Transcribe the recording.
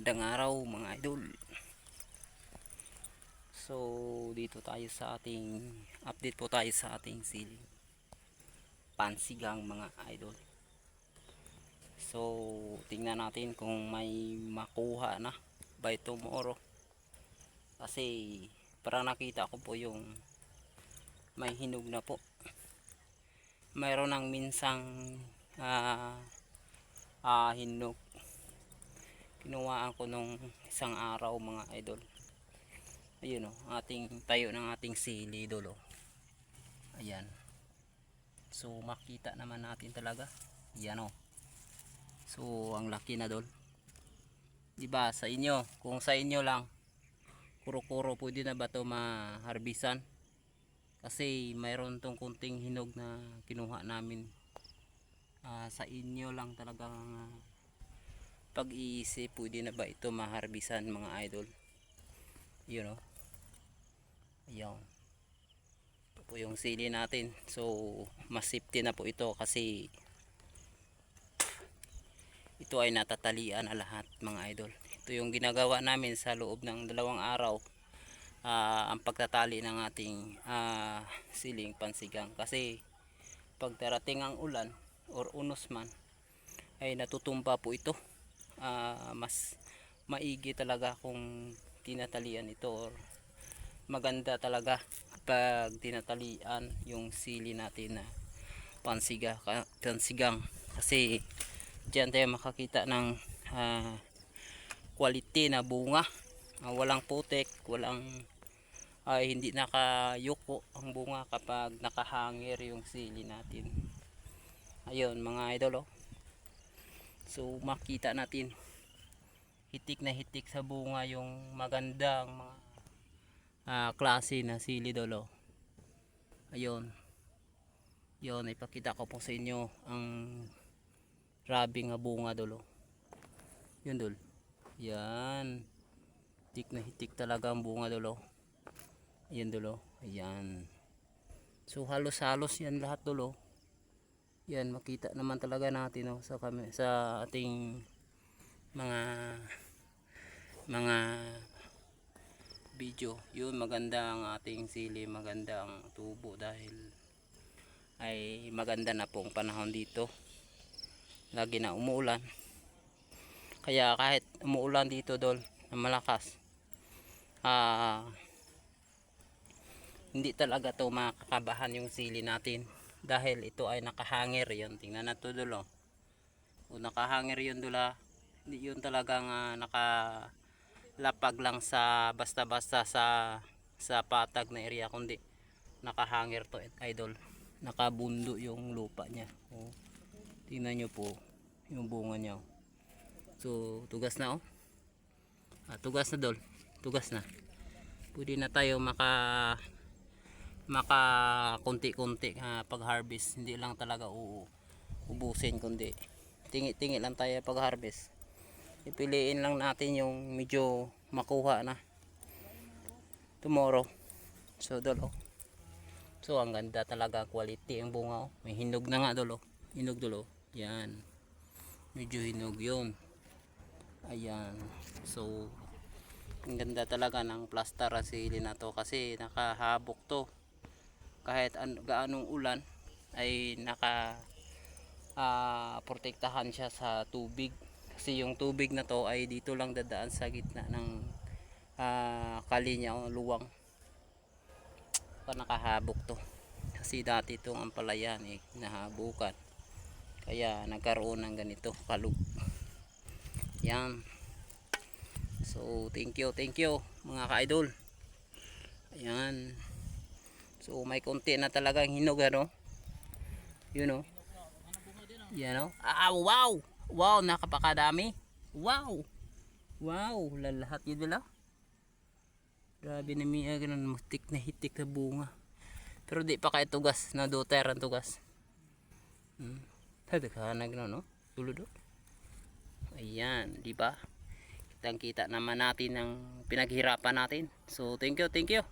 Magandang araw mga idol. So dito tayo sa ating update po tayo sa ating siling pansigang mga idol. So tingnan natin kung may makuha na by tomorrow. Kasi para nakita ko po yung may hinog na po. Mayroon ng minsang ah ah, hinog kinuhaan ko nung isang araw mga idol. Ayun o ating tayo ng ating sili idol o ayan. So makita naman natin talaga. Yan o so ang laki na dol diba sa inyo kung sa inyo lang kuro kuro pwede na ba ito maharbisan? Kasi mayroon tong kunting hinog na kinuha namin. Ah, sa inyo lang talagang ah, pag-iisip pwede na ba ito maharbisan mga idol? Yun o ayun ito po yung sili natin. So mas safety na po ito kasi ito ay natatalian na lahat mga idol. Ito yung ginagawa namin sa loob ng dalawang araw. Ah, ang pagtatali ng ating ah, siling pansigang. Kasi pag darating ang ulan or unos man ay natutumba po ito Ah, mas maigi talaga kung tinatalian ito or maganda talaga pag tinatalian yung sili natin na pansiga, pansigang. Kasi dyan tayo makakita ng ah, quality na bunga. Ah, walang putek walang ay hindi nakayuko ang bunga kapag nakahangir yung sili natin. Ayun mga idol oh. So makita natin hitik na hitik sa bunga yung magandang mga ah, klase na sili dolo. Ayun. Yun, ipakita ko po sa inyo ang grabe nga bunga dolo. Yun dol. Yan. Hitik na hitik talaga ang bunga dolo. Ayan dolo. Ayan. So halos-halos yan lahat dolo. Yan makita naman talaga natin oh, sa kami sa ating mga mga video. Yun maganda ang ating sili, maganda ang tubo dahil ay maganda na pong panahon dito. Lagi na umuulan. Kaya kahit umuulan dito dol na malakas ah hindi talaga to makakabahan yung sili natin dahil ito ay nakahangir yun. Tingnan na to dulo. O nakahangir yun dula yun talagang uh, nakalapag lang sa basta basta sa sa patag na area kundi nakahangir to idol. Nakabundo yung lupa niya. O, tingnan nyo po yung bunga niya so tugas na oh ah, tugas na dol. Tugas na. Pwede na tayo maka maka konti-konti ha, pag harvest hindi lang talaga u ubusin kundi tingi-tingi lang tayo pag harvest ipiliin lang natin yung medyo makuha na tomorrow. So dolo. So ang ganda talaga quality ang bunga oh. may hinog na nga dolo. Hinog dolo. Yan. Medyo hinog yun. Ayan. So ang ganda talaga ng plaster sili na to kasi nakahabok to kahit an gaanong ulan ay naka ah, protektahan siya sa tubig. Kasi yung tubig na to ay dito lang dadaan sa gitna ng ah, kali niya o luwang. Pa nakahabok to. Kasi dati itong ampalayan eh nahabukan. Kaya nagkaroon ng ganito kalug. Yan. So thank you thank you mga ka-idol. Ayan So may konti na talagang hinog ano. Yun oh. Yan oh. Ah, wow! Wow, nakapakadami. Wow! Wow, lalahat yun nila. Grabe na miya ganun, mustik na hitik na bunga. Pero di pa kaya tugas, na doter ang tugas. Hmm. Sabi ka na gano'n, no? Tulod oh. Ayan, di ba? Kitang kita naman natin ang pinaghirapan natin. So, thank you, thank you.